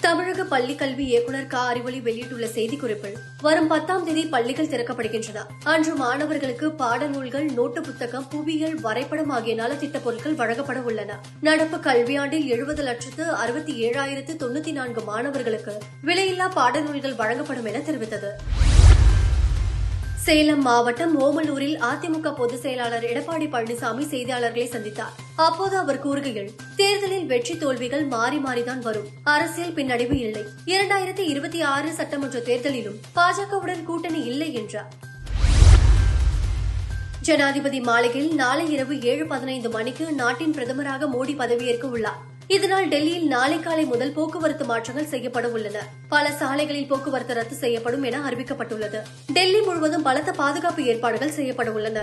தமிழக பள்ளிக் கல்வி இயக்குநர் க. அறிவொளி வெளியிட்டுள்ள செய்திக்குறிப்பில் வரும் பத்தாம் தேதி பள்ளிகள் திறக்கப்படுகின்றன. அன்று மாணவர்களுக்கு பாடநூல்கள் நோட்டு புத்தகம் புவியியல் வரைபடம் ஆகிய நலத்திட்ட பொருட்கள் வழங்கப்பட உள்ளன. நடப்பு கல்வியாண்டில் எழுபது லட்சத்து அறுபத்தி ஏழாயிரத்து தொண்ணூத்தி நான்கு மாணவர்களுக்கு விலையில்லா பாடநூல்கள் வழங்கப்படும் என தெரிவித்தது. சேலம் மாவட்டம் ஓமலூரில் அதிமுக பொதுச் செயலாளர் எடப்பாடி பழனிசாமி செய்தியாளர்களை சந்தித்தார். அப்போது அவர் கூறுகையில் தேர்தலில் வெற்றி தோல்விகள் மாறி மாறிதான் வரும். அரசியல் பின்னடைவு இல்லை. இரண்டாயிரத்தி இருபத்தி ஆறு சட்டமன்ற தேர்தலிலும் பாஜகவுடன் கூட்டணி இல்லை என்றார். ஜனாதிபதி மாளிகையில் நாளை இரவு ஏழு பதினைந்து மணிக்கு நாட்டின் பிரதமராக மோடி பதவியேற்க உள்ளார். இதனால் டெல்லியில் நாளை காலை முதல் போக்குவரத்து மாற்றங்கள் செய்யப்பட உள்ளன. பல சாலைகளில் போக்குவரத்து ரத்து செய்யப்படும் என அறிவிக்கப்பட்டுள்ளது. டெல்லி முழுவதும் பலத்த பாதுகாப்பு ஏற்பாடுகள் செய்யப்பட உள்ளன.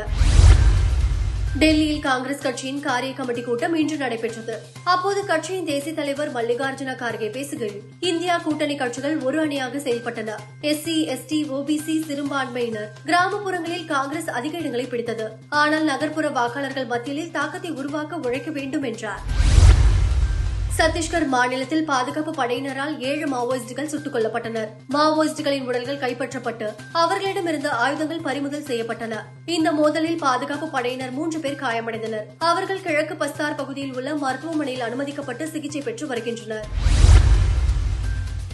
டெல்லியில் காங்கிரஸ் கட்சியின் காரிய கமிட்டி கூட்டம் இன்று நடைபெற்றது. அப்போது கட்சியின் தேசிய தலைவர் மல்லிகார்ஜுன கார்கே பேசுகையில் இந்தியா கூட்டணி கட்சிகள் ஒரு அணியாக செயல்பட்டன. எஸ்சி எஸ்டி ஓபிசி சிறுபான்மையினர் கிராமப்புறங்களில் காங்கிரஸ் அதிக இடங்களை பிடித்தது. ஆனால் நகர்ப்புற வாக்காளர்கள் மத்தியில் தாக்கத்தை உருவாக்க உழைக்க வேண்டும் என்றார். சத்தீஸ்கர் மாநிலத்தில் பாதுகாப்பு படையினரால் ஏழு மாவோயிஸ்டுகள் சுட்டுக் கொல்லப்பட்டனர். மாவோயிஸ்டுகளின் உடல்கள் கைப்பற்றப்பட்டு அவர்களிடமிருந்து ஆயுதங்கள் பறிமுதல் செய்யப்பட்டன. இந்த மோதலில் பாதுகாப்பு படையினர் மூன்று பேர் காயமடைந்தனர். அவர்கள் கிழக்கு பஸ்தார் பகுதியில் உள்ள மருத்துவமனையில் அனுமதிக்கப்பட்டு சிகிச்சை பெற்று வருகின்றனர்.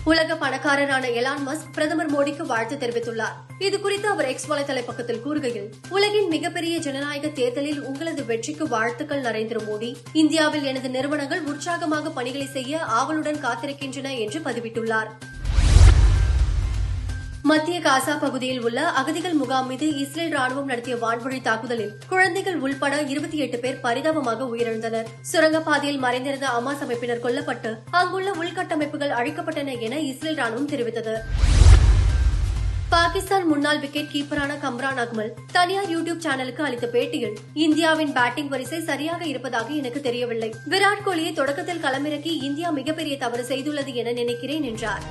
உலக பணக்காரரான எலான் மஸ்க் பிரதமர் மோடிக்கு வாழ்த்து தெரிவித்துள்ளார். இது குறித்து அவர் எக்ஸ் வலைதள பக்கத்தில் கூறுகையில் உலகின் மிகப்பெரிய ஜனநாயக தேர்தலில் உங்களது வெற்றிக்கு வாழ்த்துக்கள் நரேந்திர மோடி. இந்தியாவில் எனது நிறுவனங்கள் உற்சாகமாக பணிகளை செய்ய ஆவலுடன் காத்திருக்கின்றன என்று பதிவிட்டுள்ளார். மத்திய காசா பகுதியில் உள்ள அகதிகள் முகாம் மீது இஸ்ரேல் ராணுவம் நடத்திய வான்வழி தாக்குதலில் குழந்தைகள் உள்பட இருபத்தி எட்டு பேர் பரிதாபமாக உயிரிழந்தனர். சுரங்கப்பாதையில் மறைந்திருந்த அமாஸ் அமைப்பினர் கொல்லப்பட்டு அங்குள்ள உள்கட்டமைப்புகள் அழிக்கப்பட்டன என இஸ்ரேல் ராணுவம் தெரிவித்தது. பாகிஸ்தான் முன்னாள் விக்கெட் கீப்பரான கம்ரான் அக்மல் தனியார் யூடியூப் சேனலுக்கு அளித்த பேட்டியில் இந்தியாவின் பேட்டிங் வரிசை சரியாக இருப்பதாக எனக்கு தெரியவில்லை. விராட் கோலியை தொடக்கத்தில் களமிறக்கி இந்தியா மிகப்பெரிய தவறு செய்துள்ளது என நினைக்கிறேன் என்றார்.